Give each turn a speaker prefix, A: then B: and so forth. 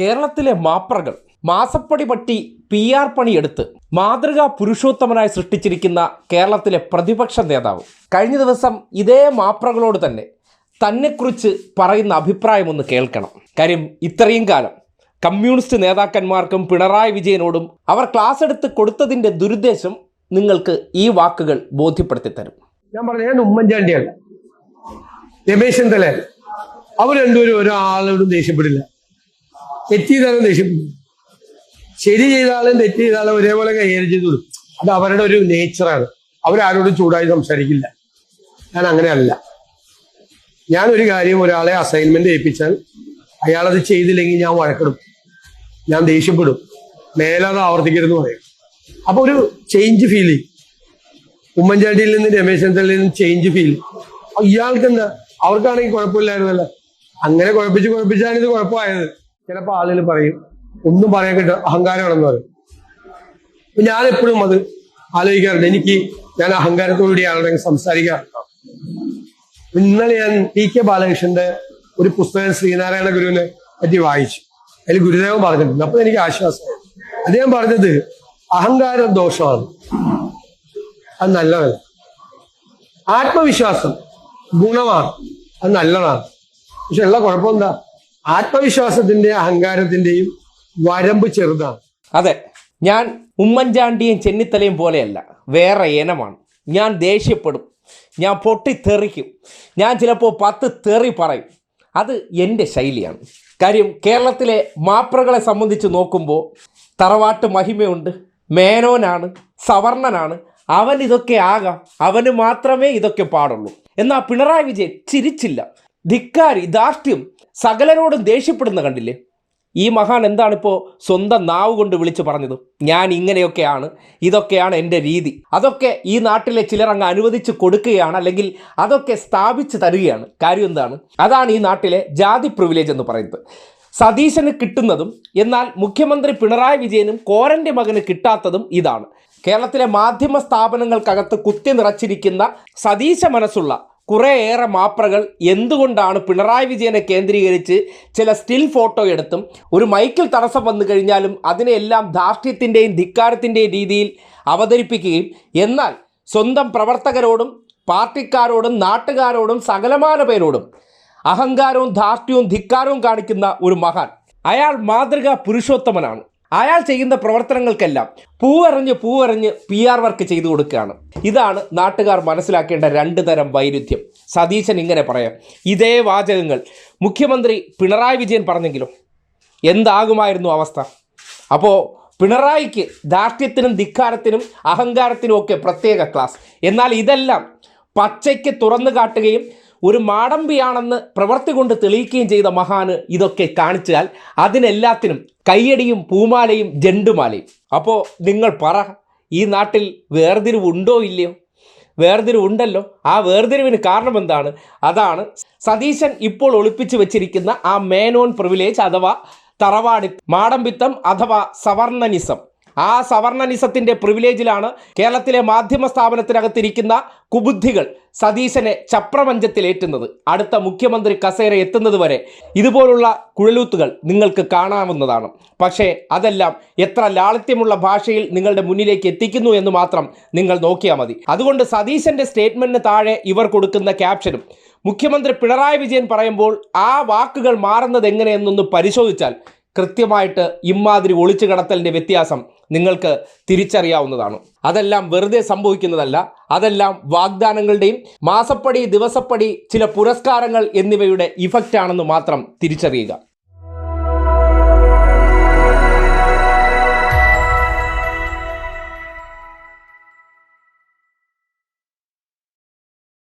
A: കേരളത്തിലെ മാപ്രകൾ മാസപ്പടി പട്ടി പി ആർ പണിയെടുത്ത് മാതൃകാ പുരുഷോത്തമനായി സൃഷ്ടിച്ചിരിക്കുന്ന കേരളത്തിലെ പ്രതിപക്ഷ നേതാവ്. കഴിഞ്ഞ ദിവസം ഇതേ മാപ്രകളോട് തന്നെ തന്നെക്കുറിച്ച് പറയുന്ന അഭിപ്രായമൊന്ന് കേൾക്കണം. കാര്യം ഇത്രയും കാലം കമ്മ്യൂണിസ്റ്റ് നേതാക്കന്മാർക്കും പിണറായി വിജയനോടും അവർ ക്ലാസ് എടുത്ത് കൊടുത്തതിന്റെ ദുരുദ്ദേശം നിങ്ങൾക്ക് ഈ വാക്കുകൾ ബോധ്യപ്പെടുത്തി തരും.
B: ഞാൻ പറഞ്ഞു ഞാൻ ഉമ്മൻചാണ്ടിയല്ല. രമേശ് ചെന്തല അവർ രണ്ടുപേരും ഒരാളോടും ദേഷ്യപ്പെടില്ല. തെറ്റ് ചെയ്താലും ദേഷ്യം. ശരി ചെയ്താലും തെറ്റ് ചെയ്താലും ഒരേപോലെ കൈകാര്യം ചെയ്തു അത് അവരുടെ ഒരു നേച്ചറാണ് അവരാരോടും ചൂടായി സംസാരിക്കില്ല. ഞാൻ അങ്ങനെയല്ല. ഞാൻ ഒരു കാര്യം ഒരാളെ അസൈൻമെന്റ് ഏൽപ്പിച്ചാൽ അയാളത് ചെയ്തില്ലെങ്കിൽ ഞാൻ വഴക്കിടും. ഞാൻ ദേഷ്യപ്പെടും. മേലത് ആവർത്തിക്കരുതെന്ന് പറയും. അപ്പൊ ഒരു ചേഞ്ച് ഫീൽ ചെയ്യും ഉമ്മൻചാണ്ടിയിൽ നിന്ന് രമേശ് ചന്ദ്രയിൽ നിന്ന് ചേഞ്ച് ഫീൽ ഇയാൾക്ക് എന്താ അവർക്കാണെങ്കിൽ കുഴപ്പമില്ലായിരുന്നല്ലോ. അങ്ങനെ കുഴപ്പിച്ച് കുഴപ്പിച്ചാണ് ഇത് കുഴപ്പമായത്. ചിലപ്പോൾ ആളുകൾ പറയും ഒന്നും പറയാൻ കിട്ടുക അഹങ്കാരമാണെന്ന് പറയും. ഞാൻ എപ്പോഴും അത് ആലോചിക്കാറുണ്ട്. എനിക്ക് ഞാൻ അഹങ്കാരത്തോടുകൂടിയാണെങ്കിൽ സംസാരിക്കാറുണ്ട്. ഇന്നലെ ഞാൻ പി കെ ബാലകൃഷ്ണന്റെ ഒരു പുസ്തകം ശ്രീനാരായണ ഗുരുവിനെ പറ്റി വായിച്ചു. അതിൽ ഗുരുദേവൻ പറഞ്ഞിട്ടുണ്ട്. അപ്പൊ എനിക്ക് ആശ്വാസമായി അദ്ദേഹം പറഞ്ഞത് അഹങ്കാരം ദോഷമാണ്. അത് നല്ലതല്ല. ആത്മവിശ്വാസം ഗുണമാണ്. അത് നല്ലതാണ്. പക്ഷെ ഉള്ള കുഴപ്പം എന്താ? ആത്മവിശ്വാസത്തിന്റെ അഹങ്കാരത്തിന്റെയും വരമ്പ് ചെറുതാണ്.
A: അതെ ഞാൻ ഉമ്മൻചാണ്ടിയും ചെന്നിത്തലയും പോലെയല്ല വേറെ ഇനമാണ്. ഞാൻ ദേഷ്യപ്പെടും ഞാൻ പൊട്ടിത്തെറിക്കും ഞാൻ ചിലപ്പോൾ പത്ത് തെറി പറയും. അത് എന്റെ ശൈലിയാണ്. കാര്യം കേരളത്തിലെ മാപ്രകളെ സംബന്ധിച്ച് നോക്കുമ്പോൾ തറവാട്ട് മഹിമയുണ്ട് മേനോനാണ് സവർണനാണ് അവൻ ഇതൊക്കെ ആകാം അവന് മാത്രമേ ഇതൊക്കെ പാടുള്ളൂ. എന്നാൽ പിണറായി വിജയൻ ചിരിച്ചില്ല ധിക്കാരി ധാർഷ്ട്യം സകലരോടും ദേഷ്യപ്പെടുന്ന കണ്ടില്ലേ? ഈ മഹാൻ എന്താണിപ്പോൾ സ്വന്തം നാവ് കൊണ്ട് വിളിച്ചു പറഞ്ഞത്? ഞാൻ ഇങ്ങനെയൊക്കെയാണ് ഇതൊക്കെയാണ് എന്റെ രീതി. അതൊക്കെ ഈ നാട്ടിലെ ചിലർ അങ്ങ് അനുവദിച്ച് കൊടുക്കുകയാണ് അല്ലെങ്കിൽ അതൊക്കെ സ്ഥാപിച്ച് തരികയാണ്. കാര്യം എന്താണ്? അതാണ് ഈ നാട്ടിലെ ജാതി പ്രിവിലേജ് എന്ന് പറയുന്നത്. സതീശന് കിട്ടുന്നതും എന്നാൽ മുഖ്യമന്ത്രി പിണറായി വിജയനും കോരന്റെ മകന് കിട്ടാത്തതും ഇതാണ്. കേരളത്തിലെ മാധ്യമ സ്ഥാപനങ്ങൾക്കകത്ത് കുത്തി നിറച്ചിരിക്കുന്ന സതീശ മനസ്സുള്ള കുറേയേറെ മാപ്രകൾ എന്തുകൊണ്ടാണ് പിണറായി വിജയനെ കേന്ദ്രീകരിച്ച് ചില സ്റ്റിൽ ഫോട്ടോ എടുത്തും ഒരു മൈക്കിൽ തടസ്സം വന്നു കഴിഞ്ഞാലും അതിനെയെല്ലാം ധാർഷ്ട്യത്തിന്റെയും ധിക്കാരത്തിന്റെയും രീതിയിൽ അവതരിപ്പിക്കുകയും എന്നാൽ സ്വന്തം പ്രവർത്തകരോടും പാർട്ടിക്കാരോടും നാട്ടുകാരോടും സകലമാന പേരോടും അഹങ്കാരവും ധാർഷ്ട്യവും ധിക്കാരവും കാണിക്കുന്ന ഒരു മഹാൻ. അയാൾ മാതൃകാ പുരുഷോത്തമനാണ്. അയാൾ ചെയ്യുന്ന പ്രവർത്തനങ്ങൾക്കെല്ലാം പൂവറിഞ്ഞ് പൂവറിഞ്ഞ് പി ആർ വർക്ക് ചെയ്തു കൊടുക്കുകയാണ്. ഇതാണ് നാട്ടുകാർ മനസ്സിലാക്കേണ്ട രണ്ട് തരം വൈരുദ്ധ്യം. സതീശൻ ഇങ്ങനെ പറയാം. ഇതേ വാചകങ്ങൾ മുഖ്യമന്ത്രി പിണറായി വിജയൻ പറഞ്ഞെങ്കിലും എന്താകുമായിരുന്നു അവസ്ഥ? അപ്പോൾ പിണറായിക്ക് ധാർഷ്ട്യത്തിനും ധിക്കാരത്തിനും അഹങ്കാരത്തിനും ഒക്കെ പ്രത്യേക ക്ലാസ് എന്നാൽ ഇതെല്ലാം പച്ചയ്ക്ക് തുറന്നു കാട്ടുകയും ഒരു മാടമ്പിയാണെന്ന് പ്രവർത്തി കൊണ്ട് തെളിയിക്കുകയും ചെയ്ത മഹാന് ഇതൊക്കെ കാണിച്ചാൽ അതിനെല്ലാത്തിനും കയ്യടിയും പൂമാലയും ജണ്ടുമാലയും. അപ്പോൾ നിങ്ങൾ പറ ഈ നാട്ടിൽ വേർതിരിവുണ്ടോ ഇല്ലയോ? വേർതിരിവുണ്ടല്ലോ ആ വേർതിരിവിന് കാരണം എന്താണ്? അതാണ് സതീശൻ ഇപ്പോൾ ഒളിപ്പിച്ചു വെച്ചിരിക്കുന്ന ആ മേനോൻ പ്രിവിലേജ് അഥവാ തറവാടി മാടമ്പിത്തം അഥവാ സവർണനിസം. ആ സവർണനിസത്തിന്റെ പ്രിവിലേജിലാണ് കേരളത്തിലെ മാധ്യമ സ്ഥാപനത്തിനകത്തിരിക്കുന്ന കുബുദ്ധികൾ സതീശനെ ചപ്രപഞ്ചത്തിലേറ്റുന്നത് അടുത്ത മുഖ്യമന്ത്രി കസേര എത്തുന്നത് വരെ ഇതുപോലുള്ള കുഴലൂത്തുകൾ നിങ്ങൾക്ക് കാണാവുന്നതാണ്. പക്ഷേ അതെല്ലാം എത്ര ലാളിത്യമുള്ള ഭാഷയിൽ നിങ്ങളുടെ മുന്നിലേക്ക് എത്തിക്കുന്നു എന്ന് മാത്രം നിങ്ങൾ നോക്കിയാൽ മതി. അതുകൊണ്ട് സതീശന്റെ സ്റ്റേറ്റ്മെന്റിന് താഴെ ഇവർ കൊടുക്കുന്ന ക്യാപ്ഷനും മുഖ്യമന്ത്രി പിണറായി വിജയൻ പറയുമ്പോൾ ആ വാക്കുകൾ മാറുന്നത് എങ്ങനെയെന്നൊന്ന് പരിശോധിച്ചാൽ കൃത്യമായിട്ട് ഇമാതിരി ഒളിച്ചു കടത്തലിന്റെ വ്യത്യാസം നിങ്ങൾക്ക് തിരിച്ചറിയാവുന്നതാണ്. അതെല്ലാം വെറുതെ സംഭവിക്കുന്നതല്ല. അതെല്ലാം വാഗ്ദാനങ്ങളുടെയും മാസപ്പടി ദിവസപ്പടി ചില പുരസ്കാരങ്ങൾ എന്നിവയുടെ ഇഫക്റ്റാണെന്ന് മാത്രം തിരിച്ചറിയുക.